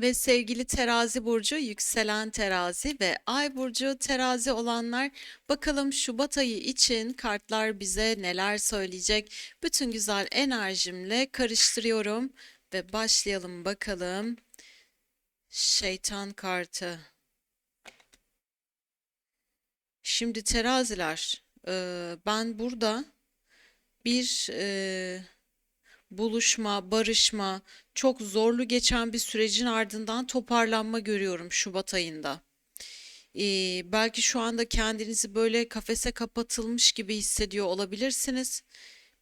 Ve sevgili terazi burcu, yükselen terazi ve ay burcu terazi olanlar bakalım Şubat ayı için kartlar bize neler söyleyecek? Bütün güzel enerjimle karıştırıyorum ve başlayalım bakalım. Şeytan kartı. Şimdi teraziler, ben burada bir buluşma, barışma, çok zorlu geçen bir sürecin ardından toparlanma görüyorum Şubat ayında. Ee, belki şu anda kendinizi böyle kafese kapatılmış gibi hissediyor olabilirsiniz.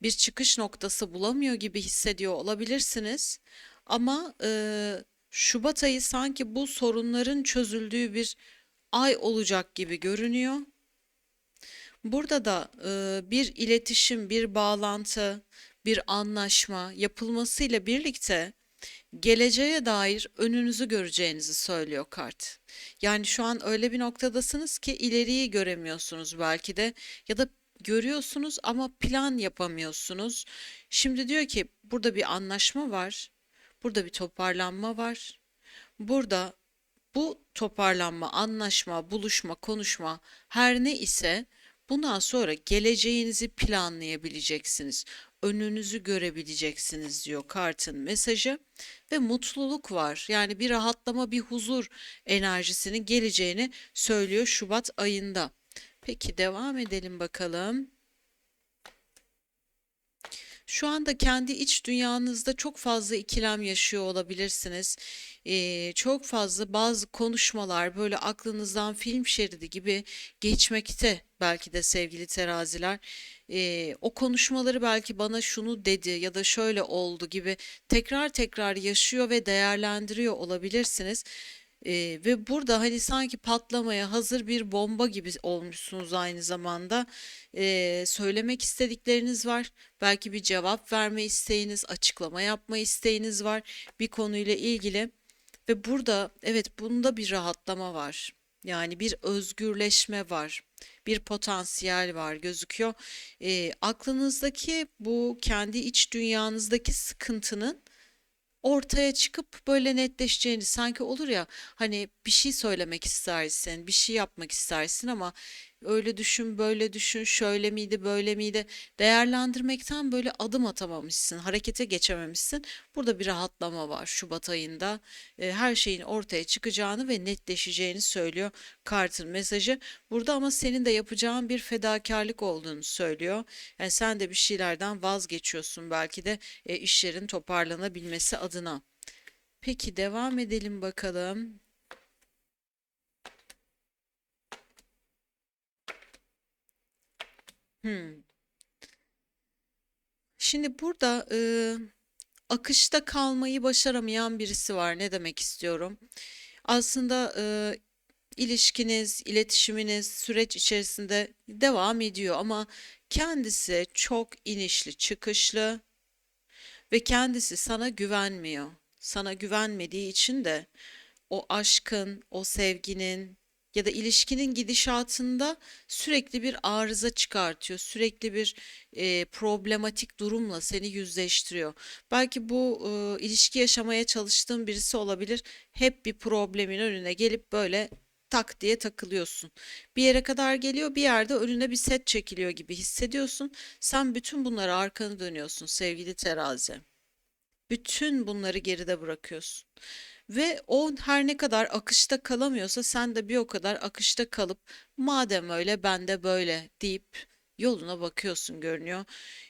Bir çıkış noktası bulamıyor gibi hissediyor olabilirsiniz. Ama e, Şubat ayı sanki bu sorunların çözüldüğü bir ay olacak gibi görünüyor. Burada da e, bir iletişim, bir bağlantı, bir anlaşma yapılmasıyla birlikte geleceğe dair önünüzü göreceğinizi söylüyor kart. Yani şu an öyle bir noktadasınız ki ileriyi göremiyorsunuz belki de ya da görüyorsunuz ama plan yapamıyorsunuz. Şimdi diyor ki burada bir anlaşma var. Burada bir toparlanma var. Burada bu toparlanma, anlaşma, buluşma, konuşma her ne ise bundan sonra geleceğinizi planlayabileceksiniz. Önünüzü görebileceksiniz diyor kartın mesajı ve mutluluk var. Yani bir rahatlama, bir huzur enerjisinin geleceğini söylüyor Şubat ayında. Peki devam edelim bakalım. Şu anda kendi iç dünyanızda çok fazla ikilem yaşıyor olabilirsiniz. Ee, çok fazla bazı konuşmalar böyle aklınızdan film şeridi gibi geçmekte belki de sevgili teraziler. Ee, o konuşmaları belki bana şunu dedi ya da şöyle oldu gibi tekrar tekrar yaşıyor ve değerlendiriyor olabilirsiniz. Ee, ve burada hani sanki patlamaya hazır bir bomba gibi olmuşsunuz aynı zamanda. Ee, söylemek istedikleriniz var. Belki bir cevap verme isteğiniz, açıklama yapma isteğiniz var bir konuyla ilgili. Ve burada evet bunda bir rahatlama var. Yani bir özgürleşme var. Bir potansiyel var gözüküyor. Ee, aklınızdaki bu kendi iç dünyanızdaki sıkıntının ortaya çıkıp böyle netleşeceğini sanki olur ya hani bir şey söylemek istersin, bir şey yapmak istersin ama öyle düşün, böyle düşün, şöyle miydi, böyle miydi değerlendirmekten böyle adım atamamışsın, harekete geçememişsin. Burada bir rahatlama var Şubat ayında. E, her şeyin ortaya çıkacağını ve netleşeceğini söylüyor kartın mesajı. Burada ama senin de yapacağın bir fedakarlık olduğunu söylüyor. Yani sen de bir şeylerden vazgeçiyorsun belki de e, işlerin toparlanabilmesi adına. Peki devam edelim bakalım. Hmm. Şimdi burada e, akışta kalmayı başaramayan birisi var. Ne demek istiyorum? Aslında e, ilişkiniz, iletişiminiz süreç içerisinde devam ediyor ama kendisi çok inişli, çıkışlı ve kendisi sana güvenmiyor. Sana güvenmediği için de o aşkın, o sevginin ya da ilişkinin gidişatında sürekli bir arıza çıkartıyor. Sürekli bir e, problematik durumla seni yüzleştiriyor. Belki bu e, ilişki yaşamaya çalıştığın birisi olabilir. Hep bir problemin önüne gelip böyle tak diye takılıyorsun. Bir yere kadar geliyor, bir yerde önüne bir set çekiliyor gibi hissediyorsun. Sen bütün bunlara arkanı dönüyorsun sevgili terazi. Bütün bunları geride bırakıyorsun. Ve o her ne kadar akışta kalamıyorsa sen de bir o kadar akışta kalıp madem öyle ben de böyle deyip yoluna bakıyorsun görünüyor.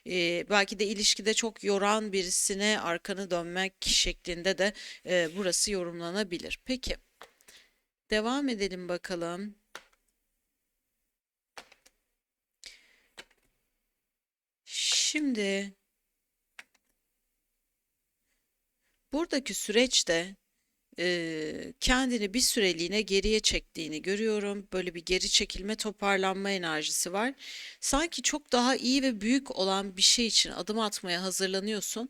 Ee, belki de ilişkide çok yoran birisine arkanı dönmek şeklinde de e, burası yorumlanabilir. Peki devam edelim bakalım. Şimdi buradaki süreçte eee, kendini bir süreliğine geriye çektiğini görüyorum. Böyle bir geri çekilme, toparlanma enerjisi var. Sanki çok daha iyi ve büyük olan bir şey için adım atmaya hazırlanıyorsun.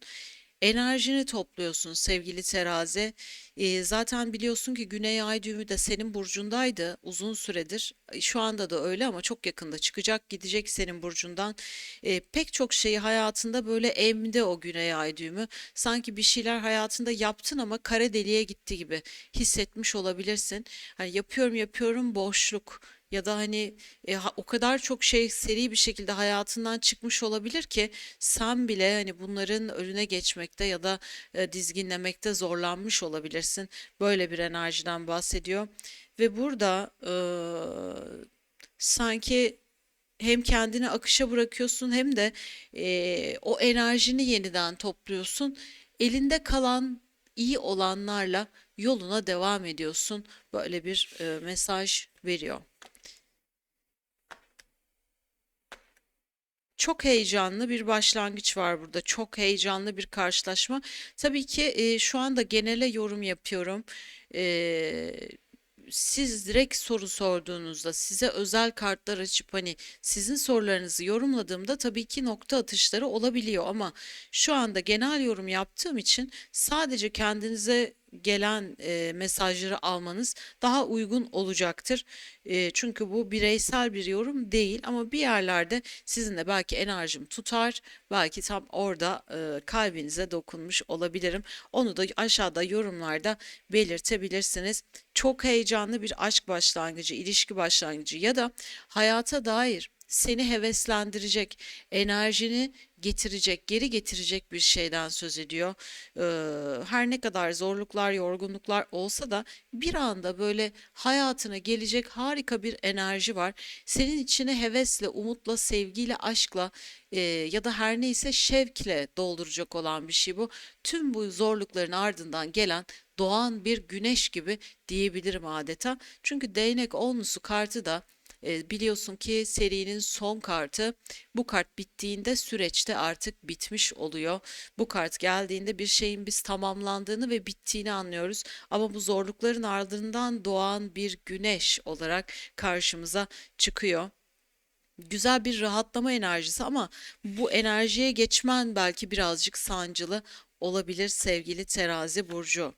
Enerjini topluyorsun sevgili terazi. Ee, zaten biliyorsun ki Güney Ay düğümü de senin burcundaydı uzun süredir. E, Şu anda da öyle ama çok yakında çıkacak gidecek senin burcundan. Ee, pek çok şeyi hayatında böyle emdi o Güney Ay düğümü. Sanki bir şeyler hayatında yaptın ama kara deliğe gitti gibi hissetmiş olabilirsin. Hani yapıyorum yapıyorum boşluk ya da hani e, o kadar çok şey seri bir şekilde hayatından çıkmış olabilir ki sen bile hani bunların önüne geçmekte ya da e, dizginlemekte zorlanmış olabilirsin. Böyle bir enerjiden bahsediyor. Ve burada e, sanki hem kendini akışa bırakıyorsun hem de e, o enerjini yeniden topluyorsun. Elinde kalan iyi olanlarla yoluna devam ediyorsun. Böyle bir e, mesaj veriyor. Çok heyecanlı bir başlangıç var burada. Çok heyecanlı bir karşılaşma. Tabii ki e, şu anda genele yorum yapıyorum. E, siz direkt soru sorduğunuzda, size özel kartlar açıp hani sizin sorularınızı yorumladığımda tabii ki nokta atışları olabiliyor ama şu anda genel yorum yaptığım için sadece kendinize gelen e, mesajları almanız daha uygun olacaktır. E, çünkü bu bireysel bir yorum değil ama bir yerlerde sizin de belki enerjim tutar, belki tam orada e, kalbinize dokunmuş olabilirim. Onu da aşağıda yorumlarda belirtebilirsiniz. Çok heyecanlı bir aşk başlangıcı, ilişki başlangıcı ya da hayata dair seni heveslendirecek, enerjini getirecek, geri getirecek bir şeyden söz ediyor. Ee, her ne kadar zorluklar, yorgunluklar olsa da bir anda böyle hayatına gelecek harika bir enerji var. Senin içine hevesle, umutla, sevgiyle, aşkla e, ya da her neyse şevkle dolduracak olan bir şey bu. Tüm bu zorlukların ardından gelen doğan bir güneş gibi diyebilirim adeta. Çünkü değnek onlusu kartı da e, biliyorsun ki serinin son kartı. Bu kart bittiğinde süreçte artık bitmiş oluyor. Bu kart geldiğinde bir şeyin biz tamamlandığını ve bittiğini anlıyoruz. Ama bu zorlukların ardından doğan bir güneş olarak karşımıza çıkıyor. Güzel bir rahatlama enerjisi ama bu enerjiye geçmen belki birazcık sancılı olabilir sevgili Terazi burcu.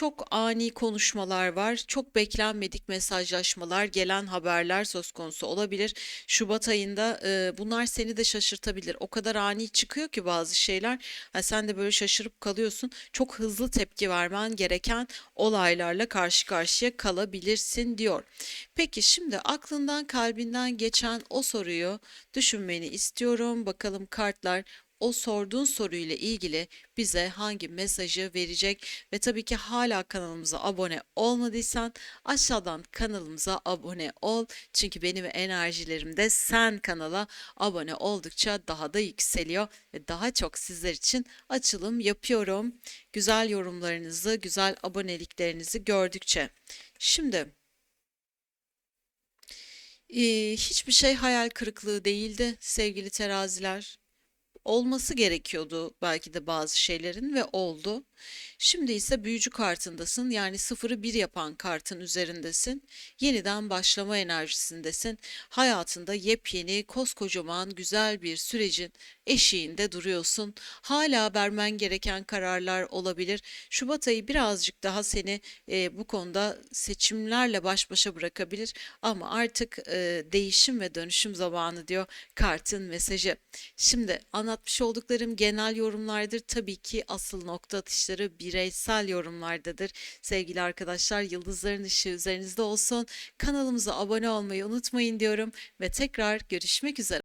Çok ani konuşmalar var, çok beklenmedik mesajlaşmalar, gelen haberler söz konusu olabilir. Şubat ayında e, bunlar seni de şaşırtabilir. O kadar ani çıkıyor ki bazı şeyler. Ha, sen de böyle şaşırıp kalıyorsun. Çok hızlı tepki vermen gereken olaylarla karşı karşıya kalabilirsin diyor. Peki şimdi aklından kalbinden geçen o soruyu düşünmeni istiyorum. Bakalım kartlar o sorduğun soruyla ilgili bize hangi mesajı verecek ve tabii ki hala kanalımıza abone olmadıysan aşağıdan kanalımıza abone ol. Çünkü benim enerjilerim de sen kanala abone oldukça daha da yükseliyor ve daha çok sizler için açılım yapıyorum. Güzel yorumlarınızı, güzel aboneliklerinizi gördükçe. Şimdi hiçbir şey hayal kırıklığı değildi sevgili teraziler olması gerekiyordu belki de bazı şeylerin ve oldu. Şimdi ise büyücü kartındasın yani sıfırı bir yapan kartın üzerindesin. Yeniden başlama enerjisindesin. Hayatında yepyeni, koskocaman, güzel bir sürecin eşiğinde duruyorsun. Hala vermen gereken kararlar olabilir. Şubat ayı birazcık daha seni e, bu konuda seçimlerle baş başa bırakabilir ama artık e, değişim ve dönüşüm zamanı diyor kartın mesajı. Şimdi anlatmış olduklarım genel yorumlardır. Tabii ki asıl nokta atışları bireysel yorumlardadır. Sevgili arkadaşlar, yıldızların ışığı üzerinizde olsun. Kanalımıza abone olmayı unutmayın diyorum ve tekrar görüşmek üzere.